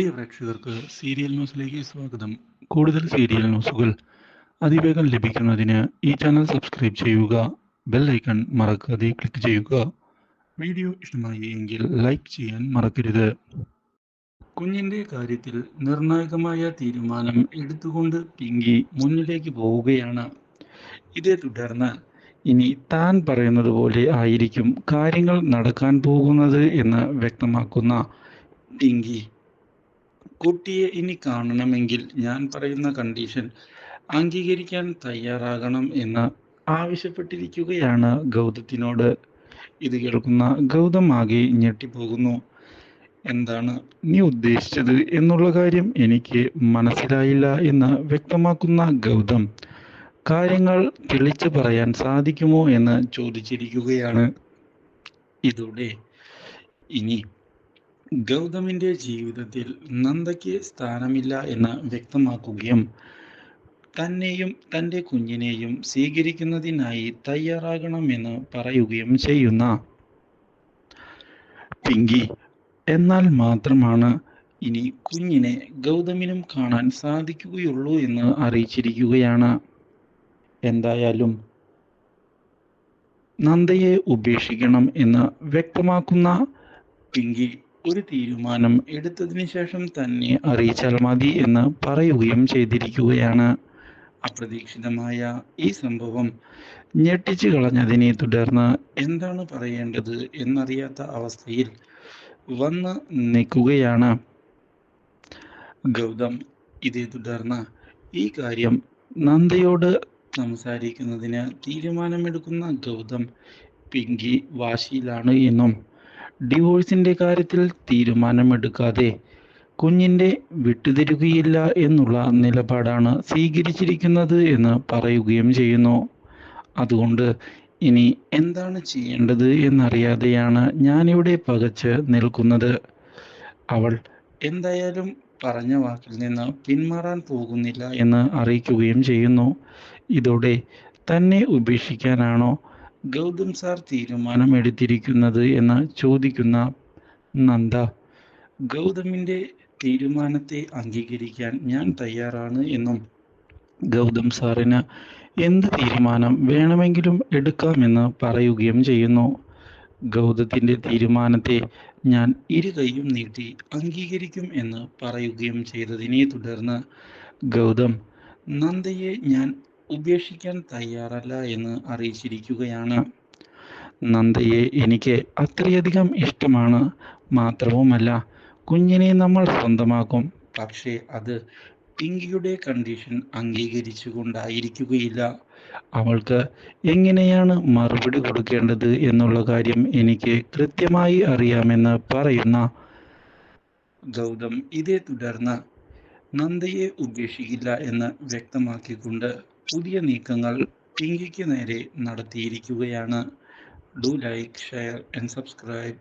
പ്രിയ പ്രേക്ഷകർക്ക് സീരിയൽ ന്യൂസിലേക്ക് സ്വാഗതം. കൂടുതൽ സീരിയൽ ന്യൂസുകൾ അതിവേഗം ലഭിക്കുന്നതിന് ഈ ചാനൽ സബ്സ്ക്രൈബ് ചെയ്യുക ബെൽ ഐക്കൺ മറക്കാതെ ക്ലിക്ക് ചെയ്യുക. വീഡിയോ ഇഷ്ടമായി എങ്കിൽ ലൈക്ക് ചെയ്യാൻ മറക്കരുത്. കുഞ്ഞിന്റെ കാര്യത്തിൽ നിർണായകമായ തീരുമാനം എടുത്തുകൊണ്ട് പിങ്കി മുന്നിലേക്ക് പോവുകയാണ്. ഇതേ തുടർന്ന് ഇനി താൻ പറയുന്നത് പോലെ ആയിരിക്കും കാര്യങ്ങൾ നടക്കാൻ പോകുന്നത് എന്ന് വ്യക്തമാക്കുന്ന പിങ്കി. കുട്ടിയെ ഇനി കാണണമെങ്കിൽ ഞാൻ പറയുന്ന കണ്ടീഷൻ അംഗീകരിക്കാൻ തയ്യാറാകണം എന്ന് ആവശ്യപ്പെട്ടിരിക്കുകയാണ് ഗൗതത്തിനോട്. ഇത് കേൾക്കുന്ന ഗൗതം ആകെ ഞെട്ടിപ്പോകുന്നു. എന്താണ് നീ ഉദ്ദേശിച്ചത് എന്നുള്ള കാര്യം എനിക്ക് മനസ്സിലായില്ല എന്ന് വ്യക്തമാക്കുന്ന ഗൗതം കാര്യങ്ങൾ തെളിച്ചു പറയാൻ സാധിക്കുമോ എന്ന് ചോദിച്ചിരിക്കുകയാണ്. ഇതോടെ ഇനി ഗൗതമിന്റെ ജീവിതത്തിൽ നന്ദയ്ക്ക് സ്ഥാനമില്ല എന്ന് വ്യക്തമാക്കുകയും തന്നെയും തന്റെ കുഞ്ഞിനെയും സ്വീകരിക്കുന്നതിനായി തയ്യാറാകണമെന്ന് പറയുകയും ചെയ്യുന്ന പിങ്കി. എന്നാൽ മാത്രമാണ് ഇനി കുഞ്ഞിനെ ഗൗതമിനും കാണാൻ സാധിക്കുകയുള്ളൂ എന്ന് അറിയിച്ചിരിക്കുകയാണ്. എന്തായാലും നന്ദയെ ഉപേക്ഷിക്കണം എന്ന് വ്യക്തമാക്കുന്ന പിങ്കി ഒരു തീരുമാനം എടുത്തതിന് ശേഷം തന്നെ അറിയിച്ചാൽ മതി എന്ന് പറയുകയും ചെയ്തിരിക്കുകയാണ്. അപ്രതീക്ഷിതമായ ഈ സംഭവം ഞെട്ടിച്ചു കളഞ്ഞതിനെ തുടർന്ന് എന്താണ് പറയേണ്ടത് എന്നറിയാത്ത അവസ്ഥയിൽ വന്ന് നിൽക്കുകയാണ്. ഗൗതം ഇതേ തുടർന്ന് ഈ കാര്യം നന്ദയോട് സംസാരിക്കുന്നതിന് തീരുമാനമെടുക്കുന്ന ഗൗതം പിങ്കി വാശിയിലാണ് എന്നും ഡിവോഴ്സിന്റെ കാര്യത്തിൽ തീരുമാനമെടുക്കാതെ കുഞ്ഞിന്റെ വിട്ടുതരുകയില്ല എന്നുള്ള നിലപാടാണ് സ്വീകരിച്ചിരിക്കുന്നത് എന്ന് പറയുകയും ചെയ്യുന്നു. അതുകൊണ്ട് ഇനി എന്താണ് ചെയ്യേണ്ടത് എന്നറിയാതെയാണ് ഞാനിവിടെ പകച്ച് നിൽക്കുന്നത്. അവൾ എന്തായാലും പറഞ്ഞ വാക്കിൽ നിന്ന് പിന്മാറാൻ പോകുന്നില്ല എന്ന് അറിയിക്കുകയും ചെയ്യുന്നു. ഇതോടെ തന്നെ ഉപേക്ഷിക്കാനാണോ ഗൗതം സാർ തീരുമാനമെടുത്തിരിക്കുന്നത് എന്ന് ചോദിക്കുന്ന നന്ദ ഗൗതമിന്റെ തീരുമാനത്തെ അംഗീകരിക്കാൻ ഞാൻ തയ്യാറാണ് എന്നും ഗൗതം സാറിന് എന്ത് തീരുമാനം വേണമെങ്കിലും എടുക്കാമെന്ന് പറയുകയും ചെയ്യുന്നു. ഗൗതത്തിന്റെ തീരുമാനത്തെ ഞാൻ ഇരു കൈയും നീട്ടി അംഗീകരിക്കും എന്ന് പറയുകയും ചെയ്തതിനെ തുടർന്ന് ഗൗതം നന്ദയെ ഞാൻ ഉപേക്ഷിക്കാൻ തയ്യാറല്ല എന്ന് അറിയിച്ചിരിക്കുകയാണ്. നന്ദയെ എനിക്ക് അത്രയധികം ഇഷ്ടമാണ് മാത്രവുമല്ല കുഞ്ഞിനെ നമ്മൾ സ്വന്തമാക്കും. പക്ഷേ അത് പിങ്കിയുടെ കണ്ടീഷൻ അംഗീകരിച്ചുകൊണ്ടായിരിക്കുകയില്ല. അവൾക്ക് എങ്ങനെയാണ് മറുപടി കൊടുക്കേണ്ടത് എന്നുള്ള കാര്യം എനിക്ക് കൃത്യമായി അറിയാമെന്ന് പറയുന്ന ഗൗതം ഇതേ തുടർന്ന് നന്ദയെ ഉപേക്ഷിക്കില്ല എന്ന് വ്യക്തമാക്കിക്കൊണ്ട് പുതിയ നീക്കങ്ങൾ പിങ്കിക്ക് നേരെ നടത്തിയിരിക്കുകയാണ്. Do like share and subscribe